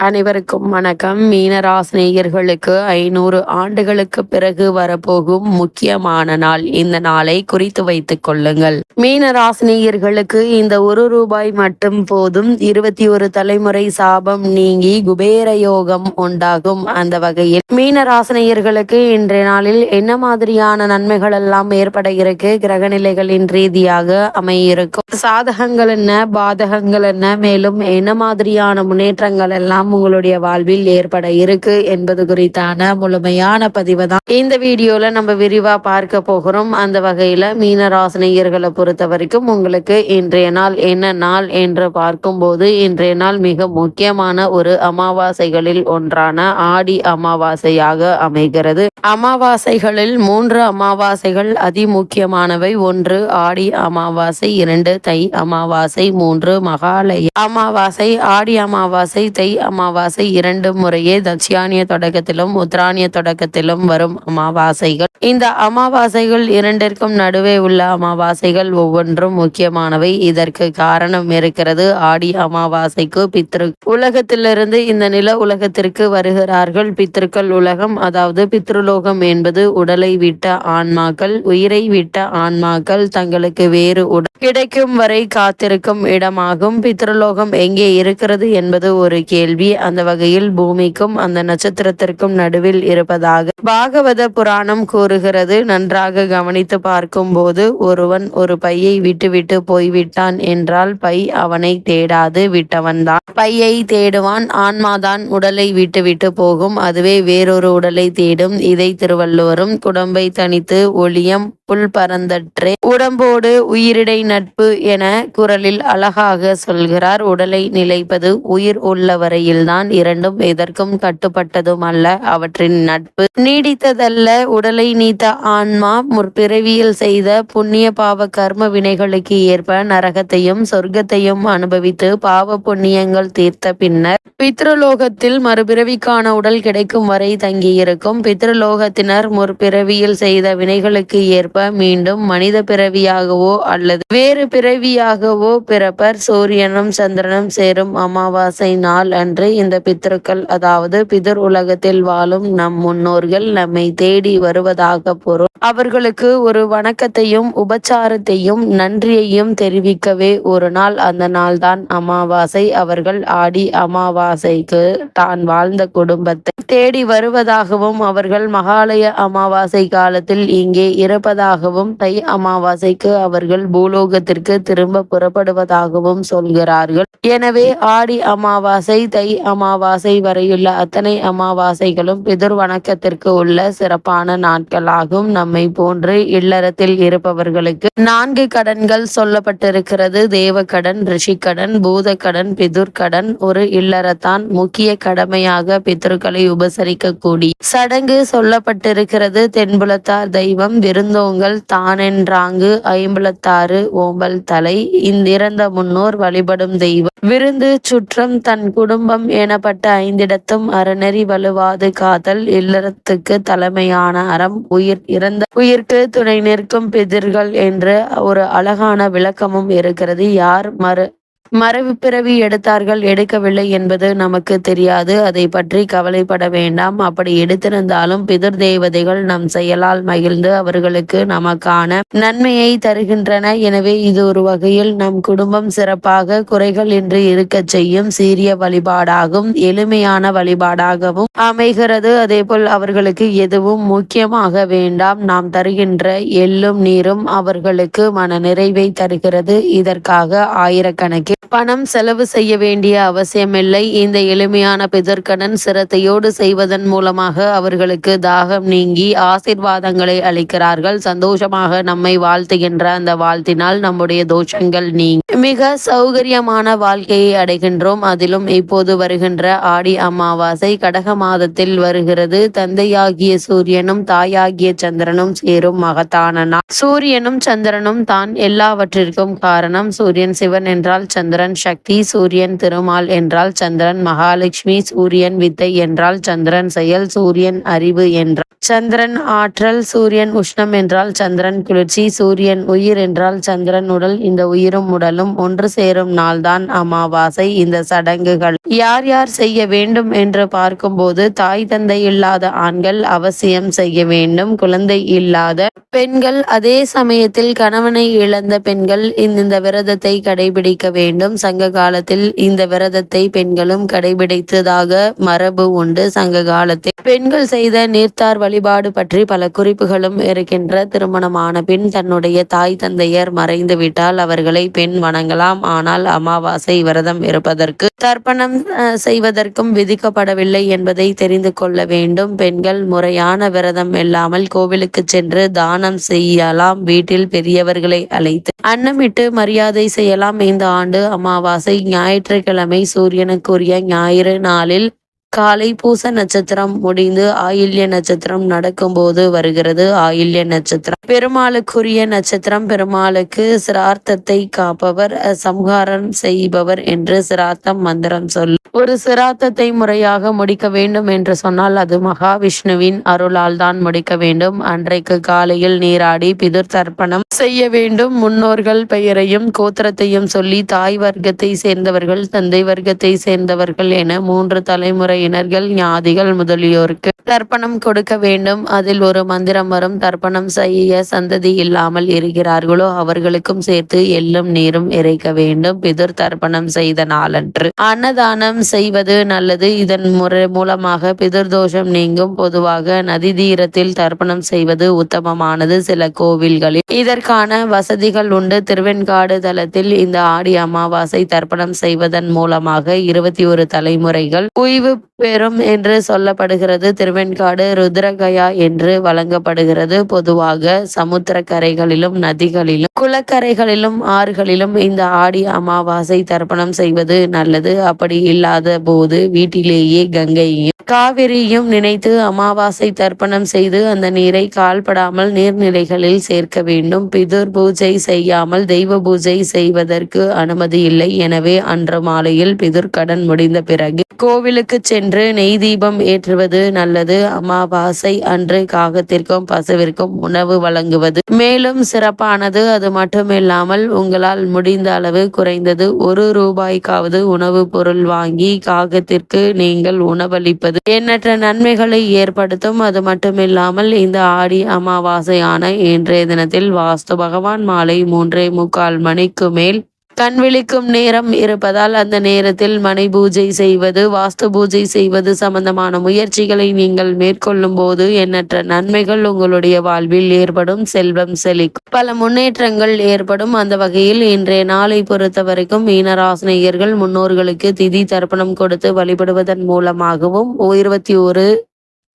அனைவருக்கும் வணக்கம். மீனராசினியர்களுக்கு ஐநூறு ஆண்டுகளுக்கு பிறகு வரப்போகும் முக்கியமான நாள். இந்த நாளை குறித்து வைத்துக் கொள்ளுங்கள். மீனராசினியர்களுக்கு இந்த ஒரு ரூபாய் மட்டும் போதும். இருபத்தி ஒரு தலைமுறை சாபம் நீங்கி குபேர யோகம் உண்டாகும். அந்த வகையில் மீனராசினியர்களுக்கு இன்றைய நாளில் என்ன மாதிரியான நன்மைகள் எல்லாம் ஏற்பட இருக்கு? கிரகநிலைகளின் ரீதியாக அமையிருக்கும். சாதகங்கள் என்ன? பாதகங்கள் என்ன? மேலும் என்ன மாதிரியான முன்னேற்றங்கள் எல்லாம் உங்களுடைய வாழ்வில் ஏற்பட இருக்கு என்பது குறித்தான முழுமையான பதிவு தான் இந்த வீடியோல நம்ம விரிவா பார்க்க போகிறோம். அந்த வகையில மீன ராசினியர்களை பொறுத்த வரைக்கும் உங்களுக்கு இன்றைய நாள் என்ன நாள் என்று பார்க்கும்போது இன்றைய நாள் மிக முக்கியமான ஒரு அமாவாசைகளில் ஒன்றான ஆடி அமாவாசையாக அமைகிறது. அமாவாசைகளில் மூன்று அமாவாசைகள் அதி முக்கியமானவை ஒன்று ஆடி அமாவாசை இரண்டு தை அமாவாசை மூன்று மகாலய அமாவாசை. ஆடி அமாவாசை தை அமா அமாவாசை இரண்டு முறையே தட்சியானிய தொடக்கத்திலும் உத்ராணிய தொடக்கத்திலும் வரும் அமாவாசைகள். இந்த அமாவாசைகள் இரண்டிற்கும் நடுவே உள்ள அமாவாசைகள் ஒவ்வொன்றும் முக்கியமானவை. இதற்கு காரணம் இருக்கிறது ஆடி அமாவாசைக்கு பித்ரு. உலகத்திலிருந்து இந்த நில உலகத்திற்கு வருகிறார்கள் பித்ருக்கள் உலகம். அதாவது பித்ருலோகம் என்பது உடலை விட்ட ஆன்மாக்கள் உயிரை விட்ட ஆன்மாக்கள் தங்களுக்கு வேறு உடல் கிடைக்கும் வரை காத்திருக்கும் இடமாகும். பித்ருலோகம் எங்கே இருக்கிறது என்பது ஒரு கேள்வி. அந்த வகையில் பூமிக்கும் அந்த நட்சத்திரத்திற்கும் நடுவில் இருப்பதாக பாகவத புராணம் கூறுகிறது. நன்றாக கவனித்து பார்க்கும் போது ஒருவன் ஒரு பையை விட்டுவிட்டு போய்விட்டான் என்றால் பை அவனை தேடாது விட்டவன்தான். பையை தேடுவான் ஆன்மாதான் உடலை விட்டுவிட்டு போகும். அதுவே வேறொரு உடலை தேடும். இதை திருவள்ளுவரும் குடம்பை தனித்து ஒளியம் புல் பரந்தற்றே உடம்போடு உயிரிடை நட்பு என குரலில் அழகாக சொல்கிறார். உடலை நிலைப்பது உயிர் உள்ள வரையில்தான் இரண்டும் எதற்கும் கட்டுப்பட்டதும் அல்ல அவற்றின் நட்பு. நீடித்ததல்ல உடலை நீத்த ஆன்மா முற்பிறவியில் செய்த புண்ணிய பாவ கர்ம வினைகளுக்கு ஏற்ப நரகத்தையும் சொர்க்கத்தையும் அனுபவித்து பாவ புண்ணியங்கள் தீர்த்த பின்னர் பித்ருலோகத்தில் மறுபிறவிக்கான உடல் கிடைக்கும் வரை தங்கியிருக்கும். பித்ருலோகத்தினர் முற்பிறவியில் செய்த வினைகளுக்கு ஏற்ப மீண்டும் மனித பிறவியாகவோ அல்லது வேறு பிறவியாகவோ பிறப்பர் சூரியனும் சந்திரனும் சேரும் அமாவாசை நாள் அன்று இந்த பித்தர்கள் அதாவது பிதர் உலகத்தில் வாழும் நம் முன்னோர்கள் நம்மை தேடி வருவதாக பொருள். அவர்களுக்கு ஒரு வணக்கத்தையும் உபச்சாரத்தையும் நன்றியையும் தெரிவிக்கவே ஒரு நாள் அந்த நாள்தான் அமாவாசை. அவர்கள் ஆடி அமாவாசைக்கு தான் வாழ்ந்த குடும்பத்தை தேடி வருவதாகவும் அவர்கள் மகாலய அமாவாசை காலத்தில் இங்கே இருப்பதாக வருவதாகவும் தை அமாவாசைக்கு அவர்கள் பூலோகத்திற்கு திரும்ப புறப்படுவதாகவும் சொல்கிறார்கள். எனவே ஆடி அமாவாசை தை அமாவாசை வரையுள்ள அத்தனை அமாவாசைகளும் பிதுர் வணக்கத்திற்கு உள்ள சிறப்பான நாட்களாகும். நம்மை போன்று இல்லறத்தில் இருப்பவர்களுக்கு நான்கு கடன்கள் சொல்லப்பட்டிருக்கிறது. தேவக்கடன் ரிஷிக்கடன் பூதக்கடன் பிதுர்கடன் ஒரு இல்லறத்தான் முக்கிய கடமையாக பித்தர்களை உபசரிக்க கூடி சடங்கு சொல்லப்பட்டிருக்கிறது. தென்புலத்தார் தெய்வம் விருந்தோங்க தாங்கள் தானென்றாங்கு ஐம்பலத்தாறு ஓம்பல் தலை. இந்திறந்த முன்னோர் வழிபடும் தெய்வம். விருந்து சுற்றம் தன் குடும்பம் எனப்பட்ட ஐந்திடத்தும் அறநெறி வலுவாது காதல் இல்லறத்துக்கு தலைமையான அறம். உயிர் இறந்த உயிர்க்கு துணை நிற்கும் பிதிர்கள் என்று ஒரு அழகான விளக்கமும் இருக்கிறது. யார் மறு மரபு பிறவி எடுத்தார்கள் எடுக்கவில்லை என்பது நமக்கு தெரியாது. அதை பற்றி கவலைப்பட வேண்டாம். அப்படி எடுத்திருந்தாலும் பிதர் தேவதைகள் நம் செயலால் மகிழ்ந்து அவர்களுக்கு நமக்கான நன்மையை தருகின்றன. எனவே இது ஒரு வகையில் நம் குடும்பம் சிறப்பாக குறைகள் இன்றி இருக்க செய்யும் சீரிய வழிபாடாகும் எளிமையான வழிபாடாகவும் அமைகிறது. அதேபோல் அவர்களுக்கு எதுவும் முக்கியமாக வேண்டாம். நாம் தருகின்ற எள்ளும் நீரும் அவர்களுக்கு மன நிறைவை தருகிறது. இதற்காக ஆயிரக்கணக்கில் பணம் செலவு செய்ய வேண்டிய அவசியமில்லை. இந்த எளிமையான பிதற்கடன் சிரத்தையோடு செய்வதன் மூலமாக அவர்களுக்கு தாகம் நீங்கி ஆசிர்வாதங்களை அளிக்கிறார்கள். சந்தோஷமாக நம்மை வாழ்த்துகின்ற அந்த வாழ்த்தினால் நம்முடைய தோஷங்கள் நீங்கி மிக சௌகரியமான வாழ்க்கையை அடைகின்றோம். அதிலும் இப்போது வருகின்ற ஆடி அமாவாசை கடக மாதத்தில் வருகிறது. தந்தையாகிய சூரியனும் தாயாகிய சந்திரனும் சேரும் மகத்தான நாள். சூரியனும் சந்திரனும் தான் எல்லாவற்றிற்கும் காரணம். சூரியன் சிவன் என்றால் சந்திரன். சந்திரன் சக்தி சூரியன் திருமால் என்றால் சந்திரன் மகாலட்சுமி சூரியன் வித்தை என்றால் சந்திரன் செயல் சூரியன் அறிவு என்றால் சந்திரன் ஆற்றல் சூரியன் உஷ்ணம் என்றால் சந்திரன் குளிர்ச்சி சூரியன் உயிர் என்றால் சந்திரன் உடல். இந்த உயிரும் உடலும் ஒன்று சேரும் நாள்தான் அமாவாசை. இந்த சடங்குகள் யார் யார் செய்ய வேண்டும் என்று பார்க்கும்போது தாய் தந்தை இல்லாத ஆண்கள் அவசியம் செய்ய வேண்டும். குழந்தை இல்லாத பெண்கள் அதே சமயத்தில் கணவனை இழந்த பெண்கள் இந்த விரதத்தை கடைபிடிக்க வேண்டும். சங்க காலத்தில் இந்த விரதத்தை பெண்களும் கடைபிடித்ததாக மரபு உண்டு. சங்க காலத்தில் பெண்கள் செய்த நீர்த்தார் வழிபாடு பற்றி பல குறிப்புகளும் இருக்கின்ற திருமணமான பின் தன்னுடைய தாய் தந்தையர் மறைந்து விட்டால் அவர்களை பெண் வணங்கலாம். ஆனால் அமாவாசை விரதம் இருப்பதற்கு தர்ப்பணம் அஹ், செய்வதற்கும் விதிக்கப்படவில்லை என்பதை தெரிந்து கொள்ள வேண்டும். பெண்கள் முறையான விரதம் இல்லாமல் கோவிலுக்கு சென்று தானம் செய்யலாம். வீட்டில் பெரியவர்களை அழைத்து அன்னமிட்டு மரியாதை செய்யலாம். இந்த ஆண்டு அமாவாசை ஞாயிற்றுக்கிழமை சூரியனுக்குரிய ஞாயிறு நாளில் காலை பூச நட்சத்திரம் முடிந்து ஆயில்ய நட்சத்திரம் நடக்கும்போது வருகிறது. ஆயில்ய நட்சத்திரம். பெருமாளுக்குரிய நட்சத்திரம். பெருமாளுக்கு சிரார்த்தத்தை காப்பவர் சம்ஹாரம் செய்பவர் என்று சிரார்த்தம் மந்திரம் சொல். ஒரு சிராத்தத்தை முறையாக முடிக்க வேண்டும் என்று சொன்னால் அது மகாவிஷ்ணுவின் அருளால் தான் முடிக்க வேண்டும். அன்றைக்கு காலையில் நீராடி பிதிர் தர்ப்பணம் செய்ய வேண்டும். முன்னோர்கள் பெயரையும் கோத்திரத்தையும் சொல்லி தாய் வர்க்கத்தை சேர்ந்தவர்கள் தந்தை வர்க்கத்தை சேர்ந்தவர்கள் என மூன்று தலைமுறை தலைமுறையினர்கள் ஞாதிகள் முதலியோருக்கு தர்ப்பணம் கொடுக்க வேண்டும். அதில் ஒரு மந்திரம் வரும் தர்ப்பணம் செய்ய சந்ததி இல்லாமல் இருக்கிறார்களோ அவர்களுக்கும் சேர்த்து எள்ளும் நீரும் இறைக்க வேண்டும். பிதுர் தர்ப்பணம் செய்த நாளன்று அன்னதானம் செய்வது நல்லது. இதன் முறை மூலமாக பிதுர் தோஷம் நீங்கும். பொதுவாக நதி தீரத்தில் தர்ப்பணம் செய்வது உத்தமமானது. சில கோவில்களில் இதற்கான வசதிகள் உண்டு. திருவெண்காடு தலத்தில் இந்த ஆடி அமாவாசை தர்ப்பணம் செய்வதன் மூலமாக இருபத்தி ஒரு தலைமுறைகள் ஓய்வு பெறும் என்று சொல்லப்படுகிறது. திருவெண்காடு ருத்ரகயா என்று வழங்கப்படுகிறது. பொதுவாக சமுத்திர கரைகளிலும் நதிகளிலும் குளக்கரைகளிலும் ஆறுகளிலும் இந்த ஆடி அமாவாசை தர்ப்பணம் செய்வது நல்லது. அப்படி இல்லாத போது வீட்டிலேயே கங்கையையும் காவிரியும் நினைத்து அமாவாசை தர்ப்பணம் செய்து அந்த நீரை கால்படாமல் நீர்நிலைகளில் சேர்க்க வேண்டும். பிதுர் பூஜை செய்யாமல் தெய்வ பூஜை செய்வதற்கு அனுமதி இல்லை. எனவே அன்று மாலையில் பிதுர் கடன் முடிந்த பிறகு கோவிலுக்கு சென்று அன்று நெய் தீபம் ஏற்றுவது நல்லது. அமாவாசை அன்று காகத்திற்கும் பசுவிற்கும் உணவு வழங்குவது மேலும் சிறப்பானது. அது மட்டுமில்லாமல் உங்களால் முடிந்த அளவு குறைந்தது ஒரு ரூபாய்க்காவது உணவு பொருள் வாங்கி காகத்திற்கு நீங்கள் உணவளிப்பது எண்ணற்ற நன்மைகளை ஏற்படுத்தும். அது மட்டுமில்லாமல் இந்த ஆடி அமாவாசையான இன்றைய தினத்தில் வாஸ்து பகவான் மாலை மூன்றே முக்கால் மணிக்கு மேல் கண் விழிக்கும் நேரம் இருப்பதால் அந்த நேரத்தில் மனை பூஜை செய்வது வாஸ்து பூஜை செய்வது சம்பந்தமான முயற்சிகளை நீங்கள் மேற்கொள்ளும் போது எண்ணற்ற நன்மைகள் உங்களுடைய வாழ்வில் ஏற்படும் செல்வம் செழிக்கும். பல முன்னேற்றங்கள் ஏற்படும். அந்த வகையில் இன்றைய நாளை பொறுத்த வரைக்கும் மீனராசினியர்கள் முன்னோர்களுக்கு திதி தர்ப்பணம் கொடுத்து வழிபடுவதன் மூலமாகவும் இருபத்தி ஒரு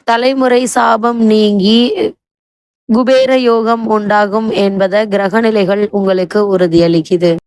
தலைமுறை சாபம் நீங்கி குபேர யோகம் உண்டாகும் என்பத கிரகநிலைகள் உங்களுக்கு உறுதியளிக்குது.